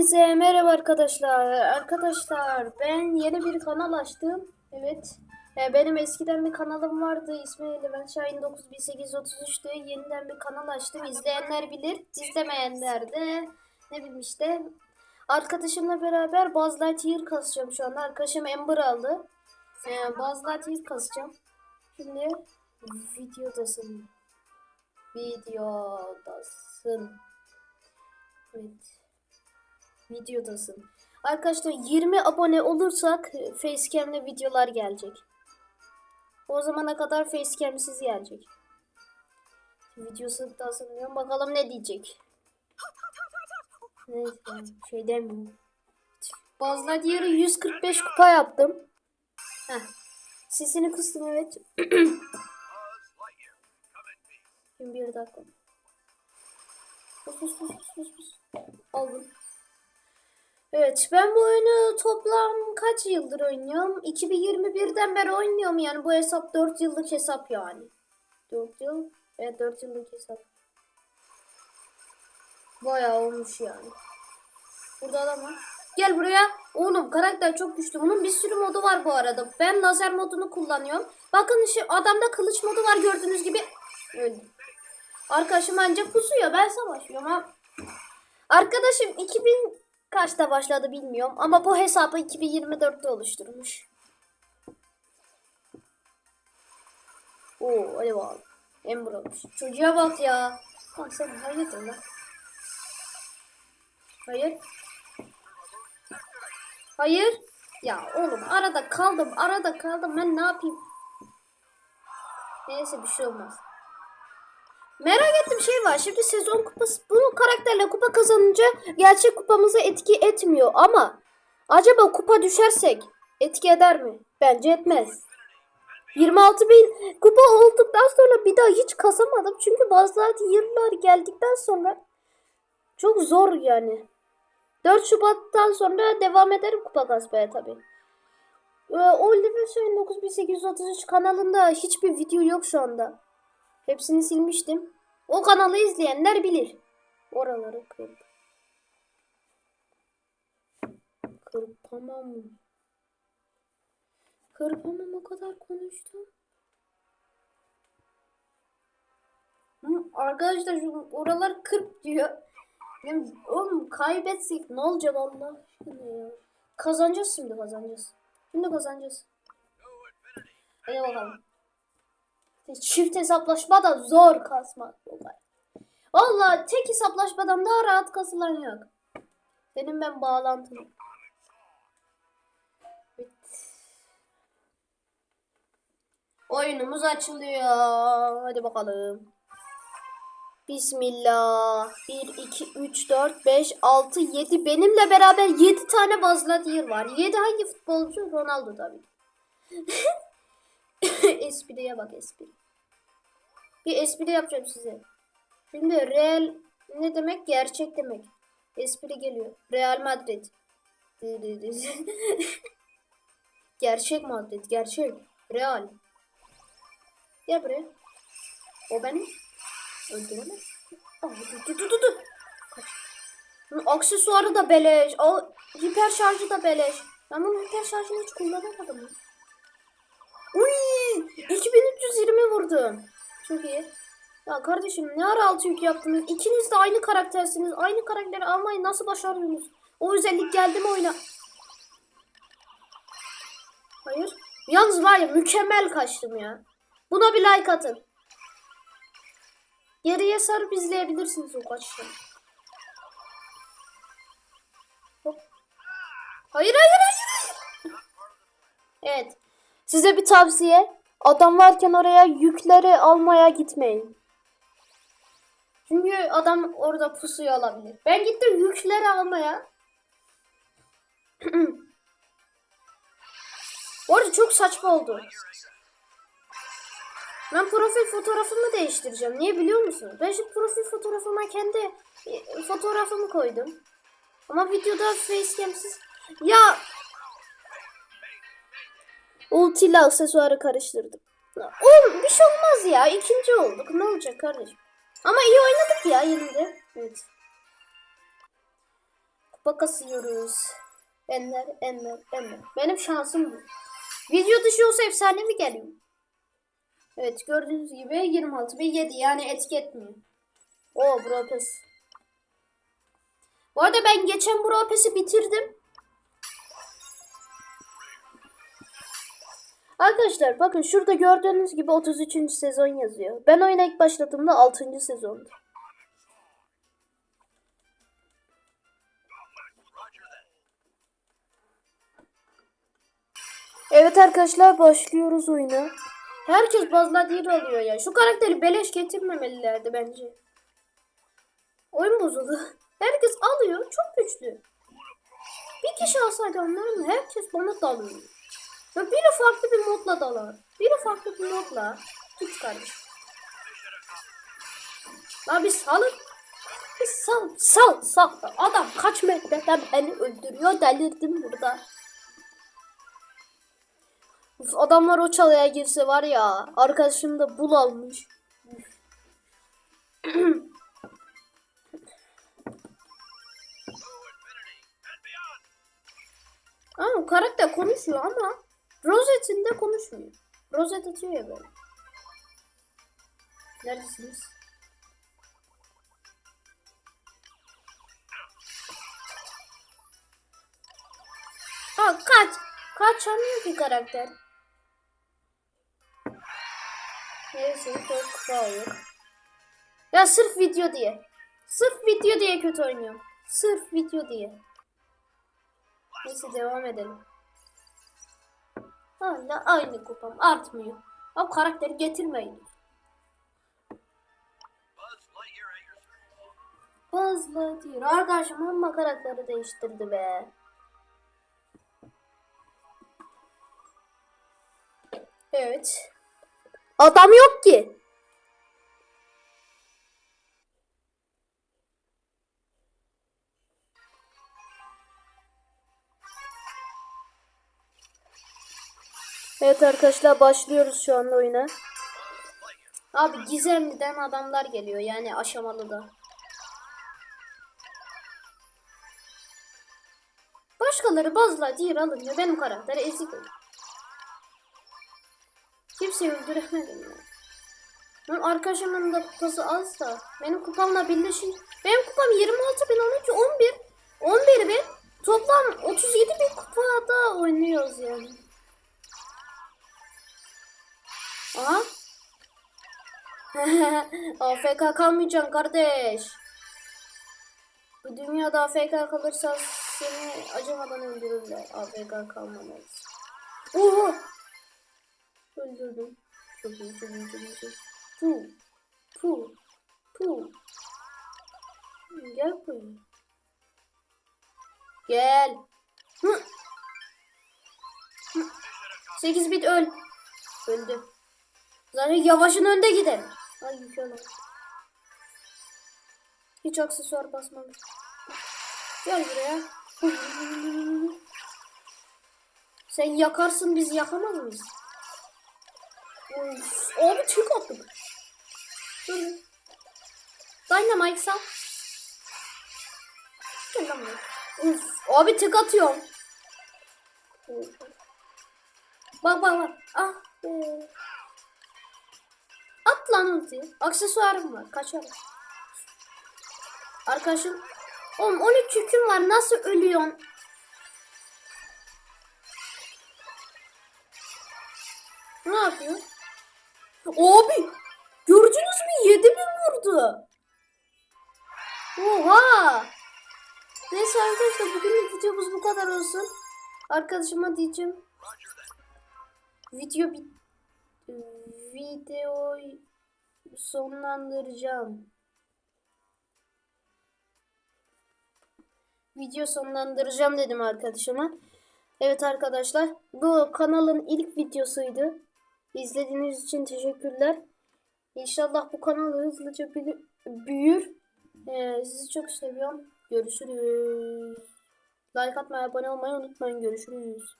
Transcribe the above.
Hepinize merhaba arkadaşlar. Arkadaşlar ben yeni bir kanal açtım. Evet. E, benim eskiden bir kanalım vardı. İsmi Levent Şahin 9833'tü. Yeniden bir kanal açtım. İzleyenler bilir. İzlemeyenler de ne bileyim işte. Arkadaşımla beraber Buzz Lightyear kasacağım şu anda. Arkadaşım Ember aldı. E, Buzz Lightyear kasacağım. Şimdi videodasın. Videodasın. Evet. Videodasın. Arkadaşlar 20 abone olursak e, Facecam'le videolar gelecek. O zamana kadar Facecam'siz gelecek. Videosu da sanıyorum. Bakalım ne diyecek. Neyse şey demiyorum. Bazılar diğeri 145 kupa yaptım. Heh. Sesini kıstım evet. Şimdi bir dakika. Sus sus sus sus. Aldım. Evet ben bu oyunu toplam kaç yıldır oynuyorum? 2021'den beri oynuyorum yani bu hesap 4 yıllık hesap yani. 4 yıl? Evet 4 yıllık hesap. Bayağı olmuş yani. Burada adam var. Gel buraya. Oğlum karakter çok güçlü. Bunun bir sürü modu var bu arada. Ben lazer modunu kullanıyorum. Bakın şu adamda kılıç modu var gördüğünüz gibi. Öldüm. Arkadaşım ancak pusuyor. Ben savaşıyorum ha. Arkadaşım 2000 kaçta başladı bilmiyorum. Ama bu hesabı 2024'te oluşturmuş. Oo hadi bakalım. Ember olmuş. Çocuğa bak ya. Lan sen hayırdır lan. Hayır. Hayır. Ya oğlum arada kaldım. Arada kaldım. Ben ne yapayım? Neyse bir şey olmaz. Merak ettiğim şey var. Şimdi sezon kupası bu karakterle kupa kazanınca gerçek kupamıza etki etmiyor ama acaba kupa düşersek etki eder mi? Bence etmez. 26 bin kupa olduktan sonra bir daha hiç kasamadım. Çünkü bazı yıllar geldikten sonra çok zor yani. 4 Şubat'tan sonra devam ederim kupa kasmaya tabii. Ee, Oliver Shine 9833 kanalında hiçbir video yok şu anda. Hepsini silmiştim. O kanalı izleyenler bilir. Oraları kırp. Kırpamam. Kırpamam o kadar konuştum. Arkadaşlar şu oralar kırp diyor. Oğlum kaybetsek ne olacak Allah aşkına ya. Kazanacağız şimdi kazanacağız. Şimdi kazanacağız. Hadi bakalım. Çift hesaplaşma da zor kasmak olay. Valla tek hesaplaşmadan daha rahat kasılan yok. Benim ben bağlantım. Oyunumuz açılıyor. Hadi bakalım. Bismillah. 1, 2, 3, 4, 5, 6, 7. Benimle beraber 7 tane Bazladier var. 7 hangi futbolcu? Ronaldo tabii. Espriye bak espri. Bir espri yapacağım size. Şimdi real ne demek? Gerçek demek. Espri geliyor. Real Madrid. gerçek Madrid. Gerçek. Real. Gel buraya. O benim. Öldüremez. Aa, aksesuarı da beleş. O hiper şarjı da beleş. Ben bunun hiper şarjını hiç kullanamadım. Uy! 2320 vurdum. Çok iyi. Ya kardeşim ne ara altı yük yaptınız? İkiniz de aynı karaktersiniz. Aynı karakteri almayı nasıl başardınız? O özellik geldi mi oyuna? Hayır. Yalnız var ya mükemmel kaçtım ya. Buna bir like atın. Geriye sarıp izleyebilirsiniz o kaçışını. Hop. Hayır hayır hayır. Evet. Size bir tavsiye. Adam varken oraya yükleri almaya gitmeyin. Çünkü adam orada pusuyu alabilir. Ben gittim yükleri almaya. Orada çok saçma oldu. Ben profil fotoğrafımı değiştireceğim. Niye biliyor musun? Ben şimdi profil fotoğrafıma kendi e, fotoğrafımı koydum. Ama videoda facecam'siz. Ya ulti ile aksesuarı karıştırdım. Oğlum bir şey olmaz ya. İkinci olduk. Ne olacak kardeşim? Ama iyi oynadık ya de. Evet. kupa kasıyoruz. Enler, enler, enler. Benim şansım bu. Video dışı olsa efsane mi geliyor? Evet gördüğünüz gibi 26 ve 7 yani etki etmiyor. Oo Pass. Bu arada ben geçen Brawl Pass'i bitirdim. Arkadaşlar bakın şurada gördüğünüz gibi 33. sezon yazıyor. Ben oyuna ilk başladığımda 6. sezondu. Evet arkadaşlar başlıyoruz oyuna. Herkes bazla değil oluyor ya. Şu karakteri beleş getirmemelilerdi bence. Oyun bozuldu. Herkes alıyor. Çok güçlü. Bir kişi alsaydı onların herkes bana dalıyor. Ya biri farklı bir modla dalar. Biri farklı bir modla. Hiç kardeşim. Abi salın. Bir sal, sal, sal. Adam kaç metreden beni öldürüyor. Delirdim burada. Uf, adamlar o çalıya girse var ya. Arkadaşım da bul almış. Ama karakter konuşuyor ama Rosette'inde konuşmuyor. Rosette atıyor ya böyle. Neredesiniz? Ha kaç. Kaçamıyor ki karakter. Neyse dört kupa alıyor. Ya sırf video diye. Sırf video diye kötü oynuyorum. Sırf video diye. Neyse devam edelim. Hala aynı kupam artmıyor. Ama karakteri getirmeyin. Fazla diyor. Arkadaşım amma karakteri değiştirdi be. Evet. Adam yok ki. Evet arkadaşlar başlıyoruz şu anda oyuna. Abi gizemliden adamlar geliyor yani aşamalı da. Başkaları bazılar diğer alınca benim karakter ezik olur. Kimseyi öldüremedim ya. Benim arkadaşımın da kupası az da. Benim kupamla birleşince. Benim kupam 26 bin 12 11. 11 bin. Toplam 37 bin kupada oynuyoruz yani. Aha. AFK kalmayacaksın kardeş. Bu dünyada AFK kalırsan seni acımadan öldürürler. AFK kalmamalısın. Oha. Öldürdüm. Çok iyi, çok iyi, çok iyi. çok iyi. Pu. Pu. Pu. Gel buraya. Gel. Hı. Hı. 8 bit öl. Öldü. Zaten yavaşın önde gider. Ay yüklen. Hiç aksesuar basmamış. Gel buraya. Sen yakarsın biz yakamaz mıyız? Of, abi tek attım. Şöyle. Dynamite sal. Gel lan buraya. Uf, abi tek atıyorum. Of. Bak bak bak. Ah be. At lan ulti. Aksesuarım var. Kaçar. Arkadaşım. Oğlum 13 yüküm var. Nasıl ölüyorsun? Ne yapıyor? Abi gördünüz mü 7000 vurdu. Oha. Neyse arkadaşlar bugünlük videomuz bu kadar olsun. Arkadaşıma diyeceğim. Video bit videoyu sonlandıracağım. Video sonlandıracağım dedim arkadaşıma. Evet arkadaşlar bu kanalın ilk videosuydu. İzlediğiniz için teşekkürler. İnşallah bu kanal hızlıca büyü- büyür. Ee, sizi çok seviyorum. Görüşürüz. Like atmayı, abone olmayı unutmayın. Görüşürüz.